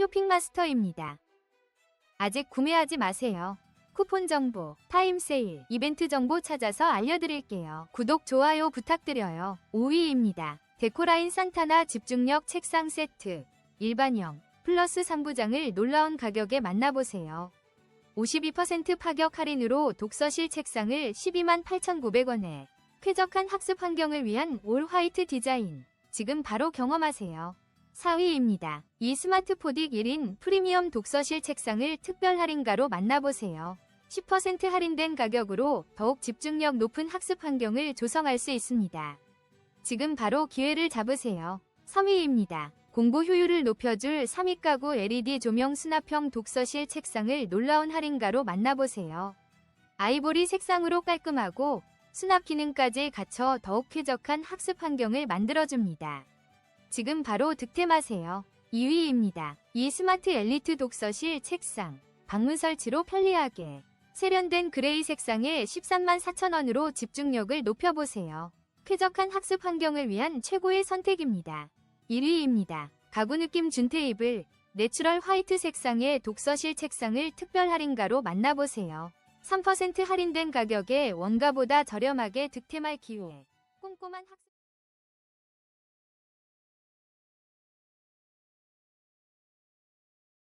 쇼핑마스터입니다. 아직 구매하지 마세요. 쿠폰 정보, 타임 세일, 이벤트 정보 찾아서 알려드릴게요. 구독, 좋아요 부탁드려요. 5위입니다. 데코라인 산타나 집중력 책상 세트, 일반형, 플러스 3부장을 놀라운 가격에 만나보세요. 52% 파격 할인으로 독서실 책상을 12만 8,900원에 쾌적한 학습 환경을 위한 올 화이트 디자인. 지금 바로 경험하세요. 4위입니다. 이 스마트 포딕 1인 프리미엄 독서실 책상을 특별 할인가로 만나보세요. 10% 할인된 가격으로 더욱 집중력 높은 학습 환경을 조성할 수 있습니다. 지금 바로 기회를 잡으세요. 3위입니다. 공부 효율을 높여줄 3위 가구 LED 조명 수납형 독서실 책상을 놀라운 할인가로 만나보세요. 아이보리 색상으로 깔끔하고 수납 기능까지 갖춰 더욱 쾌적한 학습 환경을 만들어줍니다. 지금 바로 득템하세요. 2위입니다. 이 스마트 엘리트 독서실 책상. 방문 설치로 편리하게. 세련된 그레이 색상에 13만 4천원으로 집중력을 높여보세요. 쾌적한 학습 환경을 위한 최고의 선택입니다. 1위입니다. 가구 느낌 준 테이블. 내추럴 화이트 색상의 독서실 책상을 특별 할인가로 만나보세요. 3% 할인된 가격에 원가보다 저렴하게 득템할 기회. 꼼꼼한 학습